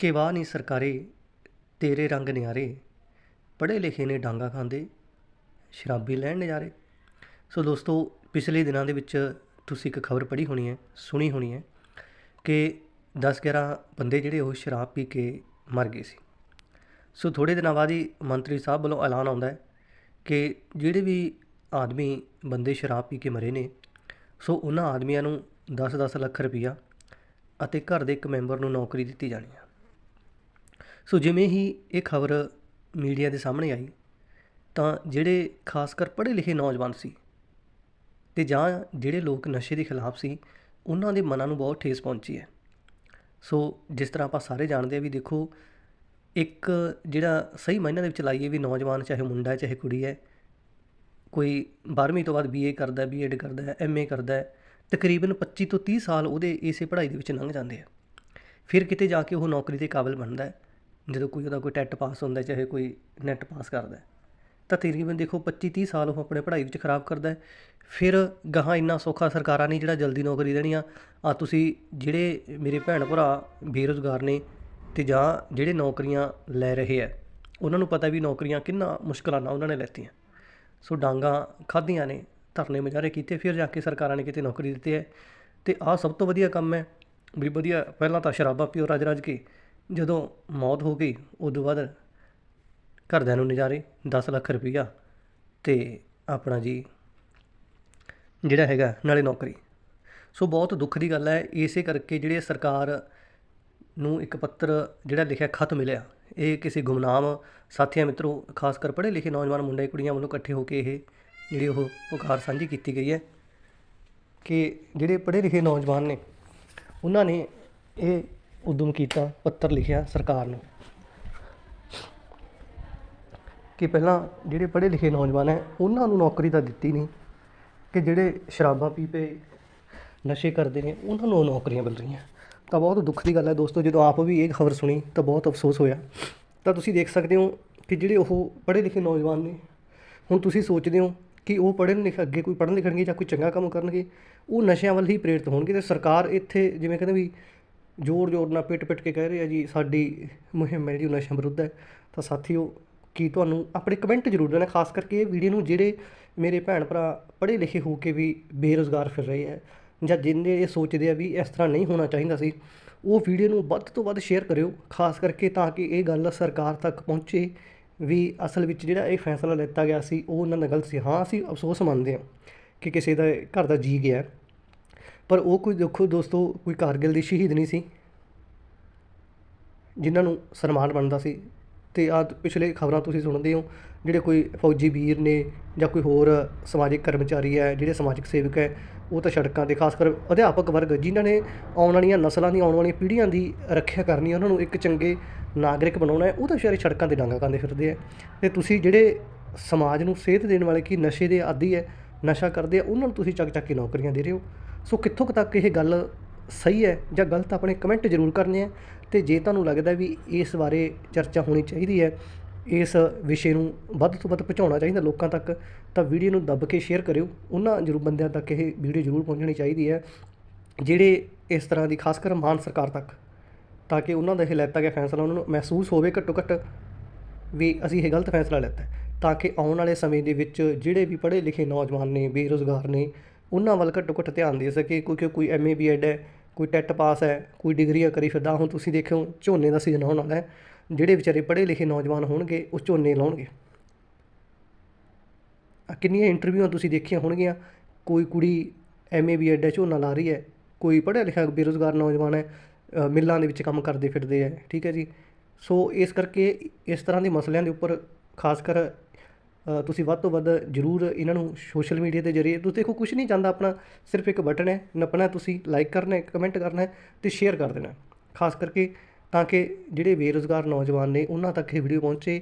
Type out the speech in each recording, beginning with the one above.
ਕਿ ਵਾਹ ਨਹੀਂ ਸਰਕਾਰੇ, ਤੇਰੇ ਰੰਗ ਨਿਆਰੇ। ਪੜ੍ਹੇ ਲਿਖੇ ਨੇ ਡਾਂਗਾ ਖਾਂਦੇ, ਸ਼ਰਾਬੀ ਲੈਣ ਨਜ਼ਾਰੇ। ਸੋ ਦੋਸਤੋ, ਪਿਛਲੇ ਦਿਨਾਂ ਦੇ ਵਿੱਚ ਤੁਸੀਂ ਇੱਕ ਖਬਰ ਪੜ੍ਹੀ ਹੋਣੀ ਹੈ, ਸੁਣੀ ਹੋਣੀ ਹੈ ਕਿ 10-11 ਬੰਦੇ ਜਿਹੜੇ ਉਹ ਸ਼ਰਾਬ ਪੀ ਕੇ ਮਰ ਗਏ ਸੀ। ਸੋ ਥੋੜ੍ਹੇ ਦਿਨਾਂ ਬਾਅਦ ਹੀ ਮੰਤਰੀ ਸਾਹਿਬ ਵੱਲੋਂ ਐਲਾਨ ਆਉਂਦਾ ਹੈ ਕਿ ਜਿਹੜੇ ਵੀ ਆਦਮੀ ਬੰਦੇ ਸ਼ਰਾਬ ਪੀ ਕੇ ਮਰੇ ਨੇ, ਸੋ ਉਹਨਾਂ ਆਦਮੀਆਂ ਨੂੰ 10-10 ਲੱਖ ਰੁਪਈਆ ਅਤੇ ਘਰ ਦੇ ਇੱਕ ਮੈਂਬਰ ਨੂੰ ਨੌਕਰੀ ਦਿੱਤੀ ਜਾਣੀ ਹੈ। ਸੋ ਜਿਵੇਂ ਹੀ ਇਹ ਖਬਰ ਮੀਡੀਆ ਦੇ ਸਾਹਮਣੇ ਆਈ, ਤਾਂ ਜਿਹੜੇ ਖਾਸ ਕਰ ਪੜ੍ਹੇ ਲਿਖੇ ਨੌਜਵਾਨ ਸੀ ਤੇ ਜਾਂ ਜਿਹੜੇ ਲੋਕ ਨਸ਼ੇ ਦੇ ਖਿਲਾਫ ਸੀ, ਉਹਨਾਂ ਦੇ ਮਨਾਂ ਨੂੰ ਬਹੁਤ ਠੇਸ ਪਹੁੰਚੀ ਹੈ। ਸੋ ਜਿਸ ਤਰ੍ਹਾਂ ਆਪਾਂ ਸਾਰੇ ਜਾਣਦੇ ਆ ਵੀ ਦੇਖੋ, ਇੱਕ ਜਿਹੜਾ ਸਹੀ ਮਾਇਨੇ ਦੇ ਵਿੱਚ ਲਾਈਏ ਵੀ ਨੌਜਵਾਨ ਚਾਹੇ ਮੁੰਡਾ ਹੈ, ਚਾਹੇ ਕੁੜੀ ਹੈ, ਕੋਈ 12ਵੀਂ ਤੋਂ ਬਾਅਦ ਬੀਏ ਕਰਦਾ ਬੀਐਡ ਕਰਦਾ ਹੈ ਐਮਏ ਕਰਦਾ ਹੈ, ਤਕਰੀਬਨ 25 ਤੋਂ 30 ਸਾਲ ਉਹਦੇ ਇਸੇ ਪੜ੍ਹਾਈ ਦੇ ਵਿੱਚ ਲੰਘ ਜਾਂਦੇ ਆ। ਫਿਰ ਕਿਤੇ ਜਾ ਕੇ ਉਹ ਨੌਕਰੀ ਦੇ ਕਾਬਿਲ ਬਣਦਾ ਹੈ। ਜਦੋਂ ਕੋਈ ਉਹਦਾ ਕੋਈ ਟੈਟ ਪਾਸ ਹੁੰਦਾ ਚਾਹੇ ਕੋਈ ਨੈਟ ਪਾਸ ਕਰਦਾ ਤਾਂ ਤਕਰੀਬਨ ਦੇਖੋ 25 30 ਸਾਲ ਉਹ ਆਪਣੇ ਪੜ੍ਹਾਈ ਵਿੱਚ ਖਰਾਬ ਕਰਦਾ ਫਿਰ ਗਾਹਾਂ ਇੰਨਾ ਸੌਖਾ ਸਰਕਾਰਾਂ ਨੇ ਜਿਹੜਾ ਜਲਦੀ ਨੌਕਰੀ ਦੇਣੀ ਆ ਆ ਤੁਸੀਂ ਜਿਹੜੇ ਮੇਰੇ ਭੈਣ ਭਰਾ ਬੇਰੁਜ਼ਗਾਰ ਨੇ ਤੇ ਜਾਂ ਜਿਹੜੇ ਨੌਕਰੀਆਂ ਲੈ ਰਹੇ ਆ ਉਹਨਾਂ ਨੂੰ ਪਤਾ ਵੀ ਨੌਕਰੀਆਂ ਕਿੰਨਾ ਮੁਸ਼ਕਲਾਂ ਨਾਲ ਉਹਨਾਂ ਨੇ ਲੈਤੀਆਂ। ਸੋ ਡਾਂਗਾ ਖਾਧੀਆਂ ਨੇ, ਧਰਨੇ ਮੁਜ਼ਾਹਰੇ ਕੀਤੇ, ਫਿਰ ਜਾ ਕੇ ਸਰਕਾਰਾਂ ਨੇ ਕਿਤੇ ਨੌਕਰੀ ਦਿੱਤੀ ਹੈ। ਤੇ ਆਹ ਸਭ ਤੋਂ ਵਧੀਆ ਕੰਮ ਹੈ, ਵੀ ਵਧੀਆ, ਪਹਿਲਾਂ ਤਾਂ ਸ਼ਰਾਬਾਂ ਪੀਓ ਰਜ ਰਜ ਕੇ ਜਦੋਂ ਮੌਤ ਹੋ ਗਈ, ਉਦੋਂ ਬਾਅਦ ਘਰਦਿਆਂ ਨੂੰ ਨਜ਼ਾਰੇ 10 ਲੱਖ ਰੁਪਈਆ ਤੇ ਆਪਣਾ ਜੀ ਜਿਹੜਾ ਹੈਗਾ ਨਾਲੇ ਨੌਕਰੀ। ਸੋ ਬਹੁਤ ਦੁੱਖ ਦੀ ਗੱਲ ਹੈ, ਇਸੇ ਕਰਕੇ ਜਿਹੜੇ ਸਰਕਾਰ ਨੂੰ ਇੱਕ ਪੱਤਰ ਜਿਹੜਾ ਲਿਖਿਆ, ਖਤ ਮਿਲਿਆ, ਇਹ ਕਿਸੇ ਗੁਮਨਾਮ ਸਾਥੀਆਂ ਮਿੱਤਰੋ, ਖਾਸ ਕਰ ਪੜ੍ਹੇ ਲਿਖੇ ਨੌਜਵਾਨ ਮੁੰਡੇ ਕੁੜੀਆਂ ਵੱਲੋਂ ਇਕੱਠੇ ਹੋ ਕੇ ਇਹ ਜਿਹੜੀ ਉਹ ਪੁਕਾਰ ਸਾਂਝੀ ਕੀਤੀ ਗਈ ਹੈ ਕਿ ਜਿਹੜੇ ਪੜ੍ਹੇ ਲਿਖੇ ਨੌਜਵਾਨ ਨੇ, ਉਹਨਾਂ ਨੇ ਇਹ ਉਦਮ ਕੀਤਾ, ਪੱਤਰ ਲਿਖਿਆ ਸਰਕਾਰ ਨੂੰ। ਕਿ ਪਹਿਲਾਂ ਜਿਹੜੇ ਪੜ੍ਹੇ ਲਿਖੇ ਨੌਜਵਾਨ ਹੈ, ਉਹਨਾਂ ਨੂੰ ਨੌਕਰੀ ਤਾਂ ਦਿੱਤੀ ਨਹੀਂ, ਕਿ ਜਿਹੜੇ ਸ਼ਰਾਬਾਂ ਪੀ ਪਏ, ਨਸ਼ੇ ਕਰਦੇ ਨੇ, ਉਹਨਾਂ ਨੂੰ ਨੌਕਰੀਆਂ ਮਿਲ ਰਹੀਆਂ। ਤਾਂ ਬਹੁਤ ਦੁੱਖ ਦੀ ਗੱਲ ਹੈ ਦੋਸਤੋ, ਜਦੋਂ ਆਪ ਵੀ ਇਹ ਖਬਰ ਸੁਣੀ, ਤਾਂ ਬਹੁਤ ਅਫਸੋਸ ਹੋਇਆ। ਤਾਂ ਤੁਸੀਂ ਦੇਖ ਸਕਦੇ ਹੋ ਕਿ ਜਿਹੜੇ ਉਹ ਪੜ੍ਹੇ ਲਿਖੇ ਨੌਜਵਾਨ ਨੇ, ਹੁਣ ਤੁਸੀਂ ਸੋਚਦੇ ਹੋ ਕਿ ਉਹ ਪੜ੍ਹਨ ਲਿਖ ਅੱਗੇ ਕੋਈ ਪੜ੍ਹਨ ਲਿਖਣਗੇ ਜਾਂ ਕੋਈ ਚੰਗਾ ਕੰਮ ਕਰਨਗੇ, ਉਹ ਨਸ਼ਿਆਂ ਵੱਲ ਹੀ ਪ੍ਰੇਰਿਤ ਹੋਣਗੇ ਤੇ ਸਰਕਾਰ ਇੱਥੇ ਜਿਵੇਂ ਕਹਿੰਦੇ ਵੀ ਜ਼ੋਰ ਜ਼ੋਰ ਨਾਲ ਪਿੱਟ ਪਿੱਟ ਕੇ ਕਹਿ ਰਹੇ ਆ ਜੀ, ਸਾਡੀ ਮੁਹਿੰਮ ਹੈ ਜਿਹੜੀ ਉਹ ਨਸ਼ਿਆਂ ਵਿਰੁੱਧ ਹੈ। ਤਾਂ ਸਾਥੀਓ ਕੀ ਤੁਹਾਨੂੰ ਆਪਣੇ ਕਮੈਂਟ ਜ਼ਰੂਰ ਦੇਣਾ, ਖਾਸ ਕਰਕੇ ਇਹ ਵੀਡੀਓ ਨੂੰ ਜਿਹੜੇ ਮੇਰੇ ਭੈਣ ਭਰਾ ਪੜ੍ਹੇ ਲਿਖੇ ਹੋ ਕੇ ਵੀ ਬੇਰੁਜ਼ਗਾਰ ਫਿਰ ਰਹੇ ਹੈ ਜਾਂ ਜਿੰਨੇ ਇਹ ਸੋਚਦੇ ਆ ਵੀ ਇਸ ਤਰ੍ਹਾਂ ਨਹੀਂ ਹੋਣਾ ਚਾਹੀਦਾ ਸੀ, ਉਹ ਵੀਡੀਓ ਨੂੰ ਵੱਧ ਤੋਂ ਵੱਧ ਸ਼ੇਅਰ ਕਰਿਓ। ਖਾਸ ਕਰਕੇ ਤਾਂ ਕਿ ਇਹ ਗੱਲ ਸਰਕਾਰ ਤੱਕ ਪਹੁੰਚੇ ਵੀ ਅਸਲ ਵਿੱਚ ਜਿਹੜਾ ਇਹ ਫੈਸਲਾ ਲਿੱਤਾ ਗਿਆ ਸੀ, ਉਹ ਉਹਨਾਂ ਦਾ ਗਲਤ ਸੀ। ਹਾਂ, ਅਸੀਂ ਅਫਸੋਸ ਮੰਨਦੇ ਹਾਂ ਕਿ ਕਿਸੇ ਦਾ ਘਰ ਦਾ ਜੀ ਗਿਆ। ਪਰ ਉਹ ਕੋਈ ਦੇਖੋ ਦੋਸਤੋ, ਕੋਈ ਕਾਰਗਿਲ ਦੀ ਸ਼ਹੀਦ ਨਹੀਂ ਸੀ। ਜਿਨ੍ਹਾਂ ਨੂੰ ਸਨਮਾਨ ਬਣਦਾ ਸੀ। ਤੇ ਆ ਪਿਛਲੇ ਖਬਰਾਂ ਤੁਸੀਂ ਸੁਣਦੇ ਹੋ, ਜਿਹੜੇ ਕੋਈ ਫੌਜੀ ਵੀਰ ਨੇ ਜਾਂ ਕੋਈ ਹੋਰ ਸਮਾਜਿਕ ਕਰਮਚਾਰੀ ਹੈ, ਜਿਹੜੇ ਸਮਾਜਿਕ ਸੇਵਕ ਹੈ, ਉਹ ਤਾਂ ਸੜਕਾਂ ਤੇ, ਖਾਸ ਕਰ ਅਧਿਆਪਕ ਵਰਗ, ਜਿਨ੍ਹਾਂ ਨੇ ਆਉਣ ਵਾਲੀਆਂ ਨਸਲਾਂ ਦੀ ਆਉਣ ਵਾਲੀਆਂ ਪੀੜ੍ਹੀਆਂ ਦੀ ਰੱਖਿਆ ਕਰਨੀ ਹੈ, ਉਹਨਾਂ ਨੂੰ ਇੱਕ ਚੰਗੇ ਨਾਗਰਿਕ ਬਣਾਉਣਾ ਹੈ, ਉਹ ਤਾਂ ਵਿਚਾਰੇ ਸੜਕਾਂ ਤੇ ਡਾਂਗਾ ਕਾਂਦੇ ਫਿਰਦੇ ਆ ਤੇ ਤੁਸੀਂ ਜਿਹੜੇ ਸਮਾਜ ਨੂੰ ਸੇਧ ਦੇਣ ਵਾਲੇ ਕੀ ਨਸ਼ੇ ਦੇ ਆਦੀ ਹੈ ਨਸ਼ਾ ਕਰਦੇ ਆ, ਉਹਨਾਂ ਨੂੰ ਤੁਸੀਂ ਚੱਕ ਚੱਕ ਕੇ ਨੌਕਰੀਆਂ ਦੇ ਰਹੇ ਹੋ। ਸੋ ਕਿੱਥੋਂ ਤੱਕ ਇਹ ਗੱਲ ਸਹੀ ਹੈ ਜਾਂ ਗਲਤ ਆਪਣੇ ਕਮੈਂਟ ਜ਼ਰੂਰ ਕਰਨੇ ਆ ਤੇ ਜੇ ਤੁਹਾਨੂੰ ਲੱਗਦਾ ਵੀ ਇਸ ਬਾਰੇ ਚਰਚਾ ਹੋਣੀ ਚਾਹੀਦੀ ਹੈ, ਇਸ ਵਿਸ਼ੇ ਨੂੰ ਵੱਧ ਤੋਂ ਵੱਧ ਪਹੁੰਚਾਉਣਾ ਚਾਹੀਦਾ ਲੋਕਾਂ ਤੱਕ, ਤਾਂ ਵੀਡੀਓ ਨੂੰ ਦੱਬ ਕੇ ਸ਼ੇਅਰ ਕਰਿਓ। ਉਹਨਾਂ ਜ਼ਰੂਰ ਬੰਦਿਆਂ ਤੱਕ ਇਹ ਵੀਡੀਓ ਜ਼ਰੂਰ ਪਹੁੰਚਣੀ ਚਾਹੀਦੀ ਹੈ, ਜਿਹੜੇ ਇਸ ਤਰ੍ਹਾਂ ਦੀ ਖਾਸ ਕਰ ਮਾਨ ਸਰਕਾਰ ਤੱਕ, ਤਾਂ ਕਿ ਉਹਨਾਂ ਦਾ ਇਹ ਲੈਤਾ ਗਿਆ ਫੈਸਲਾ, ਉਹਨਾਂ ਨੂੰ ਮਹਿਸੂਸ ਹੋਵੇ ਘੱਟੋ ਘੱਟ ਵੀ ਅਸੀਂ ਇਹ ਗਲਤ ਫੈਸਲਾ ਲੈਤਾ ਤਾਂ ਕਿ ਆਉਣ ਵਾਲੇ ਸਮੇਂ ਦੇ ਵਿੱਚ ਜਿਹੜੇ ਵੀ ਪੜ੍ਹੇ ਲਿਖੇ ਨੌਜਵਾਨ ਨੇ, ਬੇਰੁਜ਼ਗਾਰ ਨੇ, ਉਹਨਾਂ ਵੱਲ ਘੱਟੋ ਘੱਟ ਧਿਆਨ ਦੇ ਸਕੇ। ਕਿਉਂਕਿ ਕੋਈ ਐਮਏ ਬੀਐਡ ਹੈ, ਕੋਈ ਟੈਟ ਪਾਸ ਹੈ, ਕੋਈ ਡਿਗਰੀਆਂ ਕਰੀ ਫਿਰਦਾ, ਹੁਣ ਤੁਸੀਂ ਦੇਖਿਓ, ਝੋਨੇ ਦਾ ਸੀਜ਼ਨ ਆਉਣ ਵਾਲਾ ਹੈ। ਜਿਹੜੇ ਵਿਚਾਰੇ ਪੜ੍ਹੇ ਲਿਖੇ ਨੌਜਵਾਨ ਹੋਣਗੇ ਉਹ ਝੋਨੇ ਲਾਉਣਗੇ। ਕਿੰਨੀਆਂ ਇੰਟਰਵਿਊਆਂ ਤੁਸੀਂ ਦੇਖੀਆਂ ਹੋਣਗੀਆਂ। ਕੋਈ ਕੁੜੀ ਐਮਏ ਬੀਐਡ ਹੈ, ਝੋਨਾ ਲਾ ਰਹੀ ਹੈ, ਕੋਈ ਪੜ੍ਹਿਆ ਲਿਖਿਆ ਬੇਰੁਜ਼ਗਾਰ ਨੌਜਵਾਨ ਹੈ ਮਿੱਲਾਂ ਦੇ ਵਿੱਚ ਕੰਮ ਕਰਦੇ ਫਿਰਦੇ ਹੈ, ਠੀਕ ਹੈ ਜੀ। ਸੋ ਇਸ ਕਰਕੇ ਇਸ ਤਰ੍ਹਾਂ ਦੇ ਮਸਲਿਆਂ ਦੇ ਉੱਪਰ ਖਾਸ ਕਰ ਤੁਸੀਂ ਵੱਧ ਤੋਂ ਵੱਧ ਜ਼ਰੂਰ ਇਹਨਾਂ ਨੂੰ ਸੋਸ਼ਲ ਮੀਡੀਆ ਦੇ ਜ਼ਰੀਏ ਤੁਸੀਂ ਦੇਖੋ ਕੁਝ ਨਹੀਂ ਜਾਂਦਾ ਆਪਣਾ, ਸਿਰਫ ਇੱਕ ਬਟਨ ਹੈ, ਨੱਪਣਾ ਤੁਸੀਂ ਲਾਈਕ ਕਰਨਾ ਹੈ ਕਮੈਂਟ ਕਰਨਾ ਹੈ ਤੇ ਸ਼ੇਅਰ ਕਰ ਦੇਣਾ ਖਾਸ ਕਰਕੇ ਤਾਂ ਕਿ ਜਿਹੜੇ ਬੇਰੁਜ਼ਗਾਰ ਨੌਜਵਾਨ ਨੇ, ਉਹਨਾਂ ਤੱਕ ਇਹ ਵੀਡੀਓ ਪਹੁੰਚੇ।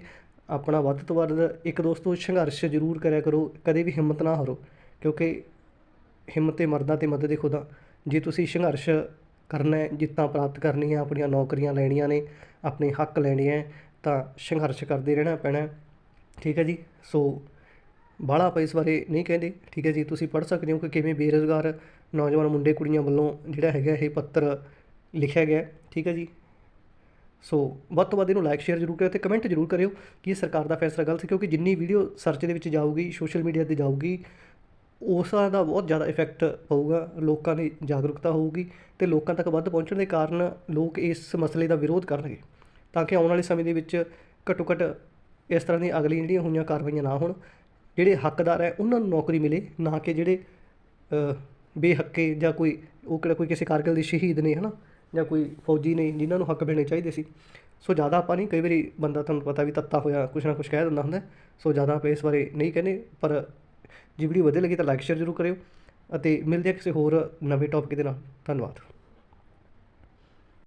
ਆਪਣਾ ਵੱਧ ਤੋਂ ਵੱਧ ਇੱਕ ਦੋਸਤੋ, ਸੰਘਰਸ਼ ਜ਼ਰੂਰ ਕਰਿਆ ਕਰੋ, ਕਦੇ ਵੀ ਹਿੰਮਤ ਨਾ ਹਾਰੋ, ਕਿਉਂਕਿ ਹਿੰਮਤ ਤੇ ਮਰਦਾਂ ਤੇ ਮਦਦ ਖੁਦਾ ਜੇ ਤੁਸੀਂ ਸੰਘਰਸ਼ ਕਰਨਾ ਹੈ, ਜਿੱਤਾਂ ਪ੍ਰਾਪਤ ਕਰਨੀਆਂ, ਆਪਣੀਆਂ ਨੌਕਰੀਆਂ ਲੈਣੀਆਂ ਨੇ, ਆਪਣੇ ਹੱਕ ਲੈਣੇ ਹੈ, ਤਾਂ ਸੰਘਰਸ਼ ਕਰਦੇ ਰਹਿਣਾ ਪੈਣਾ ਠੀਕ ਹੈ ਜੀ? ਸੋ ਬਾਹਲਾ ਆਪਾਂ ਇਸ ਬਾਰੇ ਨਹੀਂ ਕਹਿੰਦੇ, ਠੀਕ ਹੈ ਜੀ? ਤੁਸੀਂ ਪੜ੍ਹ ਸਕਦੇ ਹੋ ਕਿ ਕਿਵੇਂ ਬੇਰੁਜ਼ਗਾਰ ਨੌਜਵਾਨ ਮੁੰਡੇ ਕੁੜੀਆਂ ਵੱਲੋਂ ਜਿਹੜਾ ਹੈਗਾ ਇਹ ਪੱਤਰ ਲਿਖਿਆ ਗਿਆ, ਠੀਕ ਹੈ ਜੀ? ਸੋ ਵੱਧ ਤੋਂ ਵੱਧ ਇਹਨੂੰ ਲਾਈਕ ਸ਼ੇਅਰ ਜ਼ਰੂਰ ਕਰਿਓ ਤੇ ਕਮੈਂਟ ਜ਼ਰੂਰ ਕਰਿਓ ਕਿ ਇਹ ਸਰਕਾਰ ਦਾ ਫੈਸਲਾ ਗਲਤ ਹੈ ਕਿਉਂਕਿ ਜਿੰਨੀ ਵੀਡੀਓ ਸਰਚ ਦੇ ਵਿੱਚ ਜਾਊਗੀ ਸੋਸ਼ਲ ਮੀਡੀਆ ਤੇ ਜਾਊਗੀ, ਉਸ ਦਾ ਬਹੁਤ ਜ਼ਿਆਦਾ ਇਫੈਕਟ ਪਊਗਾ, ਲੋਕਾਂ ਦੀ ਜਾਗਰੂਕਤਾ ਹੋਊਗੀ ਤੇ ਲੋਕਾਂ ਤੱਕ ਵੱਧ ਪਹੁੰਚਣ ਦੇ ਕਾਰਨ ਲੋਕ ਇਸ ਮਸਲੇ ਦਾ ਵਿਰੋਧ ਕਰਨਗੇ। ਤਾਂ ਕਿ ਆਉਣ ਵਾਲੇ ਸਮੇਂ ਦੇ ਵਿੱਚ ਘੱਟੋ ਘੱਟ ਇਸ ਤਰ੍ਹਾਂ ਦੀਆਂ ਅਗਲੀਆਂ ਜਿਹੜੀਆਂ ਹੋਈਆਂ ਕਾਰਵਾਈਆਂ ਨਾ ਹੋਣ, ਜਿਹੜੇ ਹੱਕਦਾਰ ਹੈ, ਉਹਨਾਂ ਨੂੰ ਨੌਕਰੀ ਮਿਲੇ, ਨਾ ਕਿ ਜਿਹੜੇ ਬੇਹੱਕੇ ਜਾਂ ਕੋਈ, ਉਹ ਕਿਹੜਾ ਕੋਈ ਕਿਸੇ ਕਾਰਗਿਲ ਦੇ ਸ਼ਹੀਦ ਨੇ, ਹਨਾ, ਜਾਂ ਕੋਈ ਫੌਜੀ ਨੇ, ਜਿਨ੍ਹਾਂ ਨੂੰ ਹੱਕ ਮਿਲਣੇ ਚਾਹੀਦੇ ਸੀ। ਸੋ ਜ਼ਿਆਦਾ ਆਪਾਂ ਨਹੀਂ, ਕਈ ਵਾਰੀ ਬੰਦਾ ਤੁਹਾਨੂੰ ਪਤਾ ਵੀ ਤੱਤਾ ਹੋਇਆ, ਕੁਛ ਨਾ ਕੁਛ ਕਹਿ ਦਿੰਦਾ ਹੁੰਦਾ, ਸੋ ਜ਼ਿਆਦਾ ਆਪਾਂ ਇਸ ਬਾਰੇ ਨਹੀਂ ਕਹਿੰਦੇ, ਪਰ ਜੇ ਵੀਡੀਓ ਵਧੀਆ ਲੱਗੀ ਤਾਂ ਲਾਈਕ ਸ਼ੇਅਰ ਜ਼ਰੂਰ ਕਰਿਓ, ਅਤੇ ਮਿਲਦੇ ਹਾਂ ਕਿਸੇ ਹੋਰ ਨਵੇਂ ਟੌਪਿਕ ਦੇ ਨਾਲ। ਧੰਨਵਾਦ।